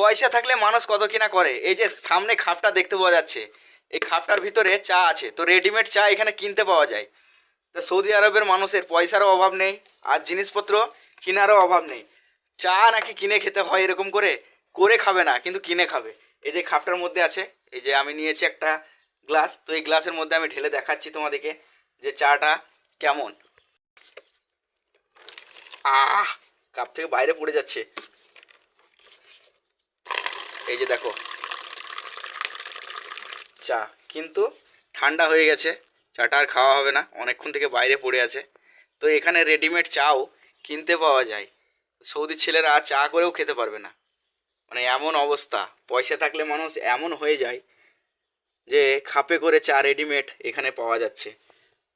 পয়সা থাকলে মানুষ কত কিনা করে। এই যে সামনে খাপটা দেখতে পাওয়া যাচ্ছে। এই খাপটার ভিতরে চা আছে। তো রেডিমেড চা এখানে কিনতে পাওয়া যায়। তো সৌদি আরবের মানুষের পয়সারও অভাব নেই, আর জিনিসপত্র কেনারও অভাব নেই। চা নাকি কিনে খেতে হয় এরকম করে করে খাবে না, কিন্তু কিনে খাবে। এই যে খাপটার মধ্যে আছে, এই যে আমি নিয়েছি একটা গ্লাস। তো এই গ্লাসের মধ্যে আমি ঢেলে দেখাচ্ছি তোমাদেরকে যে চাটা কেমন। আহ, কাপ থেকে বাইরে পড়ে যাচ্ছে। এই যে দেখো। চা, কিন্তু ঠান্ডা হয়ে গেছে, চাটা আর খাওয়া হবে না, অনেকক্ষণ থেকে বাইরে পড়ে আছে। তো এখানে রেডিমেড চাও কিনতে পাওয়া যায়। সৌদির ছেলেরা আর চা করেও খেতে পারবে না। মানে এমন অবস্থা, পয়সা থাকলে মানুষ এমন হয়ে যায় যে খাপে করে চা রেডিমেড এখানে পাওয়া যাচ্ছে।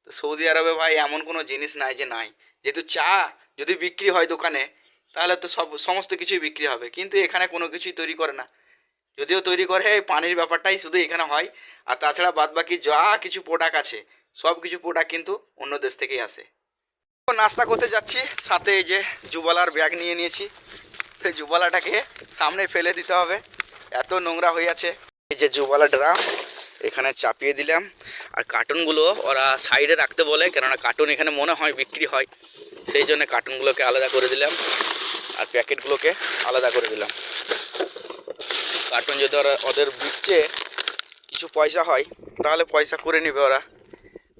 তো সৌদি আরবে ভাই এমন কোনো জিনিস নাই যে নাই। যেহেতু চা যদি বিক্রি হয় দোকানে, তাহলে তো সব, সমস্ত কিছুই বিক্রি হবে। কিন্তু এখানে কোনো কিছুই তৈরি করে না। যদিও তৈরি করে পানির ব্যাপারটাই শুধু এখানে হয়। আর তাছাড়া বাদ বাকি যা কিছু প্রোডাক্ট আছে, সব কিছু প্রোডাক্ট কিন্তু অন্য দেশ থেকেই আসে। নাস্তা করতে যাচ্ছি, সাথে এই যে জুবালার ব্যাগ নিয়ে নিয়েছি। তো জুবালাটাকে সামনে ফেলে দিতে হবে। এত নোংরা হয়ে আছে। এই যে জুবালা ড্রাম, এখানে চাপিয়ে দিলাম। আর কার্টুনগুলো ওরা সাইডে রাখতে বলে, কেননা কার্টুন এখানে মনে হয় বিক্রি হয়। সেই জন্য কার্টুনগুলোকে আলাদা করে দিলাম। আর প্যাকেটগুলোকে আলাদা করে দিলাম। কার্টুন যদি ওরা ওদের বিচ্ছে কিছু পয়সা হয়, তাহলে পয়সা করে নেবে ওরা।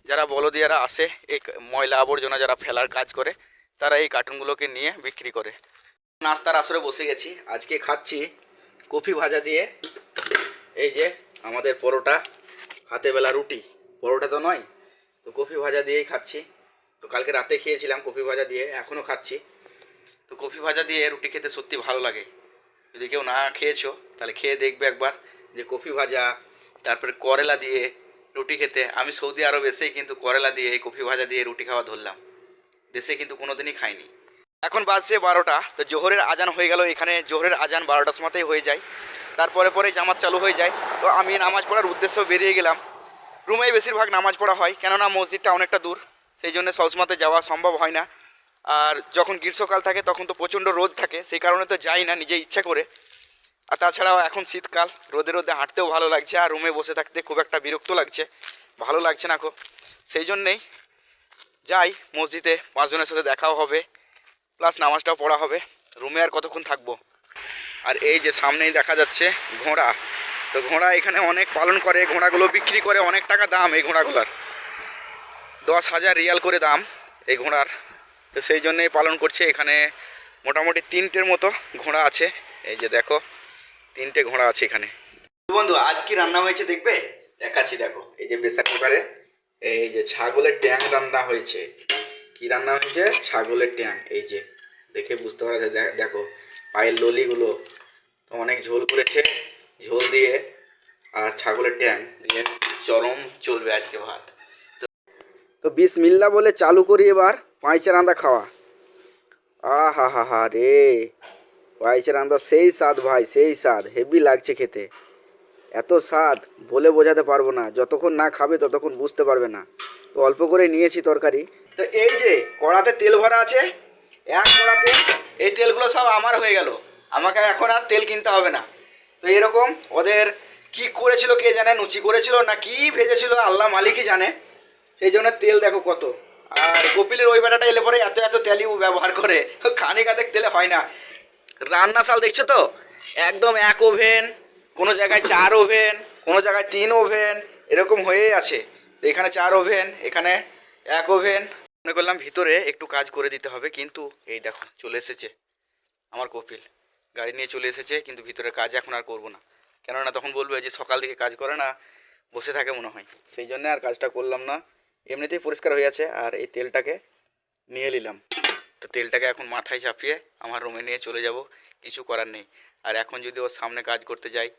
যারা বলদিয়ারা আসে, এই ময়লা আবর্জনা যারা ফেলার কাজ করে, তারা এই কার্টুনগুলোকে নিয়ে বিক্রি করে। নাস্তার আসরে বসে গেছি। আজকে খাচ্ছি কফি ভাজা দিয়ে। এই যে আমাদের পরোটা, হাতে বেলা রুটি। পরোটা তো নয়, তো কফি ভাজা দিয়েই খাচ্ছি। তো কালকে রাতে খেয়েছিলাম কফি ভাজা দিয়ে এখনও খাচ্ছি। তো কফি ভাজা দিয়ে রুটি খেতে সত্যি ভালো লাগে। যদি কেউ না খেয়েছো, তাহলে খেয়ে দেখবে একবার যে কফি ভাজা, তারপরে করেলা দিয়ে রুটি খেতে। আমি সৌদি আরব এসেই কিন্তু করেলা দিয়ে কফি ভাজা দিয়ে রুটি খাওয়া ধরলাম। দেশে কিন্তু কোনোদিনই খাইনি। এখন বাজছে বারোটা, তো জোহরের আজান হয়ে গেল। এখানে জোহরের আজান বারোটার সময়তেই হয়ে যায়। তারপরে পরে জামাত চালু হয়ে যায়। তো আমি নামাজ পড়ার উদ্দেশ্য বেরিয়ে গেলাম। রুমেই বেশিরভাগ নামাজ পড়া হয়, কেননা মসজিদটা অনেকটা দূর। সেই জন্য সবসময়তে যাওয়া সম্ভব হয় না। আর যখন গ্রীষ্মকাল থাকে, তখন তো প্রচণ্ড রোদ থাকে, সেই কারণে তো যাই না নিজে ইচ্ছা করে। আর তাছাড়াও এখন শীতকাল, রোদে রোদে হাঁটতেও ভালো লাগছে, আর রুমে বসে থাকতে খুব একটা বিরক্ত লাগছে, ভালো লাগছে না খুব সেই জন্যেই যাই, মসজিদে, পাঁচজনের সাথে দেখাও হবে, প্লাস নামাজটাও পড়া হবে, রুমে আর কতক্ষণ থাকব? আর এই যে সামনেই দেখা যাচ্ছে ঘোড়া, তো ঘোড়া এখানে অনেক পালন করে, ঘোড়াগুলো বিক্রি করে অনেক টাকা দাম এই ঘোড়াগুলোর। দশ হাজার রিয়াল করে দাম এই ঘোড়ার। তো সেই জন্যই পালন করছে। এখানে মোটামুটি তিনটের মতো ঘোড়া আছে। এই যে দেখো, তিনটে ঘোড়া আছে এখানে। বন্ধু, আজ কি রান্না হয়েছে দেখবে? দেখাচ্ছি, দেখো। এই যে প্রেসার কুকারে এই যে ছাগলের ট্যাং রান্না হয়েছে। কি রান্না হয়েছে? ছাগলের ট্যাং। এই যে, দেখে বুঝতে পারা যায়। দেখো, পায়ের ললিগুলো তো অনেক ঝোল করেছে, ঝোল দিয়ে আর ছাগলের ট্যাং দিয়ে চরম চলবে আজকে ভাত। তো বিসমিল্লা বলে চালু করি এবার। পাঁচে রান্দা খাওয়া। আহা হা হা হা রে পাঁচে রান্দা সেই স্বাদ ভাই, সেই স্বাদ। হেভি লাগছে খেতে। এত স্বাদ, বলে বোঝাতে পারব না। যতক্ষণ না খাবে, ততক্ষণ বুঝতে পারবে না। তো অল্প করে নিয়েছি তরকারি। তো এই যে, কড়াতে তেল ভরা আছে, এক কড়াতে এই তেলগুলো সব আমার হয়ে গেল। আমাকে এখন আর তেল কিনতে হবে না। তো এরকম ওদের কি করেছিল কে জানে লুচি করেছিল না কি ভেজেছিল, আল্লাহ মালিকই জানে। সেই জন্য তেল দেখো কত। আর কপিলের ওই বেটাটা এলে পরে এত এত তেলই ব্যবহার করে। খানিক আধেক তেলে হয় না। রান্না শাল দেখছ তো? একদম এক ওভেন, কোনো জায়গায় চার ওভেন, কোনো জায়গায় তিন ওভেন, এরকম হয়েই আছে। তো এখানে চার ওভেন, এখানে এক ওভেন। মনে করলাম ভিতরে একটু কাজ করে দিতে হবে, কিন্তু এই দেখো, চলে এসেছে আমার কপিল গাড়ি নিয়ে চলে এসেছে, কিন্তু ভিতরে কাজ এখন আর করব না। কেননা তখন বলবে যে সকাল থেকে কাজ করে না, বসে থাকে মনে হয়। সেই জন্য আর কাজটা করলাম না। এমনিতেই পরিষ্কার হয়ে আছে, আর এই তেলটাকে নিয়ে নিলাম। তো তেলটাকে এখন মাথায় চাপিয়ে আমার রুমে নিয়ে চলে যাব, কিছু করার নেই। আর এখন যদি ওর সামনে কাজ করতে যাই,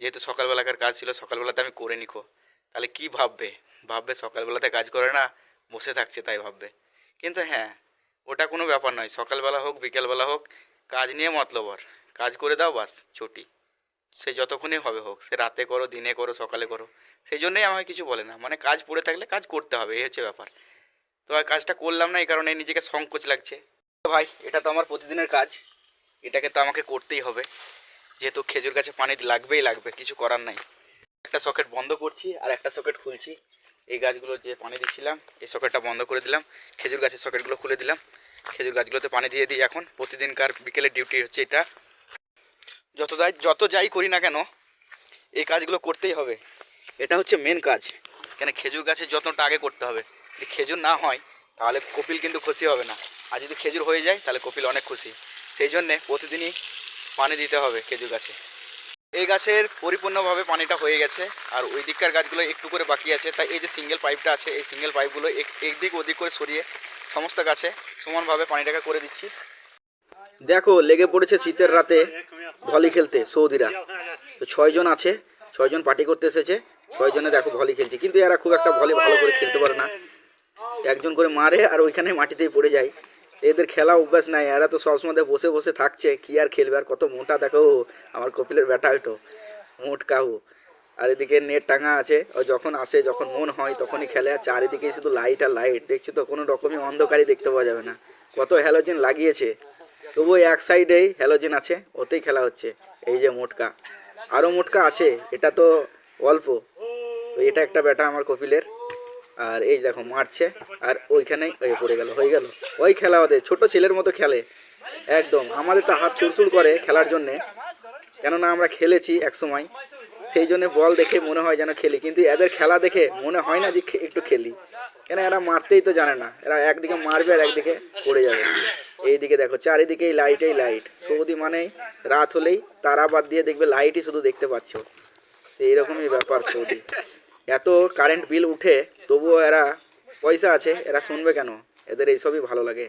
যেহেতু সকালবেলাকার কাজ ছিল, সকালবেলাতে আমি করে নিখো। তাহলে কি ভাববে? ভাববে সকালবেলাতে কাজ করে না, বসে থাকছে তাই ভাববে। কিন্তু হ্যাঁ ওটা কোনো ব্যাপার নয়। সকালবেলা হোক, বিকেলবেলা হোক, কাজ নিয়ে মতলব কাজ করে দাও বাস, ছুটি। সে যতক্ষণই হবে হোক, সে রাতে করো, দিনে করো, সকালে করো, সেই জন্যই আমাকে কিছু বলে না। মানে কাজ পড়ে থাকলে কাজ করতে হবে, এই হচ্ছে ব্যাপার। তো আর কাজটা করলাম না, এই কারণে নিজেকে সংকোচ লাগছে। ভাই, এটা তো আমার প্রতিদিনের কাজ, এটাকে তো আমাকে করতেই হবে। যেহেতু খেজুর গাছে পানি লাগবেই লাগবে, কিছু করার নাই। একটা সকেট বন্ধ করছি আর একটা সকেট খুলছি। এই গাছগুলো যে পানি দিচ্ছিলাম, এই সকেটটা বন্ধ করে দিলাম। খেজুর গাছের সকেটগুলো খুলে দিলাম। খেজুর গাছগুলোতে পানি দিয়ে দিই এখন। প্রতিদিনকার বিকেলের ডিউটি হচ্ছে এটা। যত যাই যত যাই করি না কেন, এই কাজগুলো করতেই হবে। এটা হচ্ছে মেন কাজ। কেন খেজুর গাছের যত্নটা আগে করতে হবে। যদি খেজুর না হয়, তাহলে কপিল কিন্তু খুশি হবে না। আর যদি খেজুর হয়ে যায়, তাহলে কপিল অনেক খুশি। সেই জন্যে প্রতিদিনই পানি দিতে হবে খেজুর গাছে। এই গাছের পরিপূর্ণভাবে পানিটা হয়ে গেছে, আর ওই দিককার গাছগুলো একটু করে বাকি আছে। তাই এই যে সিঙ্গেল পাইপটা আছে, এই সিঙ্গেল পাইপগুলো এক- একদিক ওদিক করে সরিয়ে সমস্ত গাছে সমানভাবে পানিটাকে করে দিচ্ছি। দেখো, লেগে পড়েছে শীতের রাতে। ভলি খেলতে, সৌদিরা। তো ছয়জন আছে, ছয়জন পার্টি করতে এসেছে, ছয়জনে দেখো ভলি খেলছে। কিন্তু এরা খুব একটা ভলি ভালো করে খেলতে পারে না। একজন করে মারে আর ওইখানে মাটিতেই পড়ে যায়। এদের খেলা অভ্যাস নাই, এরা তো সবসময় বসে বসে থাকছে, কি আর খেলবে? আর কত মোটা, দেখো, আমার কপিলের ব্যাটা ওইটো কাহু। আর এদিকে নেট টাঙা আছে যখন আসে, যখন মন হয়, তখনই খেলে। আর চারিদিকে শুধু লাইট আর লাইট দেখছ তো, কোনো রকমই অন্ধকারই দেখতে পাওয়া যাবে না। কত হ্যালোজেন লাগিয়েছে। তবুও এক সাইডেই হ্যালোজেন আছে, ওতেই খেলা হচ্ছে। এই যে মোটকা। আরও মোটকা আছে, এটা তো অল্প। এটা একটা ব্যাটা আমার কপিলের। আর এই দেখো, মারছে। আর ওইখানেই ওই পড়ে গেল, হয়ে গেল। ওই খেলা ওদের, ছোট ছেলের মতো খেলে। একদম। আমাদের তো হাত সুরসুর করে খেলার জন্যে। কেননা আমরা খেলেছি এক সময়। সেই জন্য বল দেখে মনে হয় যেন খেলি। কিন্তু এদের খেলা দেখে মনে হয় না যে একটু খেলি। কেন এরা মারতেই তো জানে না। এরা একদিকে মারবে আর একদিকে পড়ে যাবে। এইদিকে দেখো, চারিদিকেই লাইটেই লাইট সৌদি মানে রাত হলেই তারা বাদ দিয়ে দেখবে লাইটই শুধু দেখতে পাচ্ছ। তো এইরকমই ব্যাপার সৌদি। এত কারেন্ট বিল উঠে, তবুও এরা পয়সা আছে, এরা শুনবে কেন? এদের এইসবই ভালো লাগে।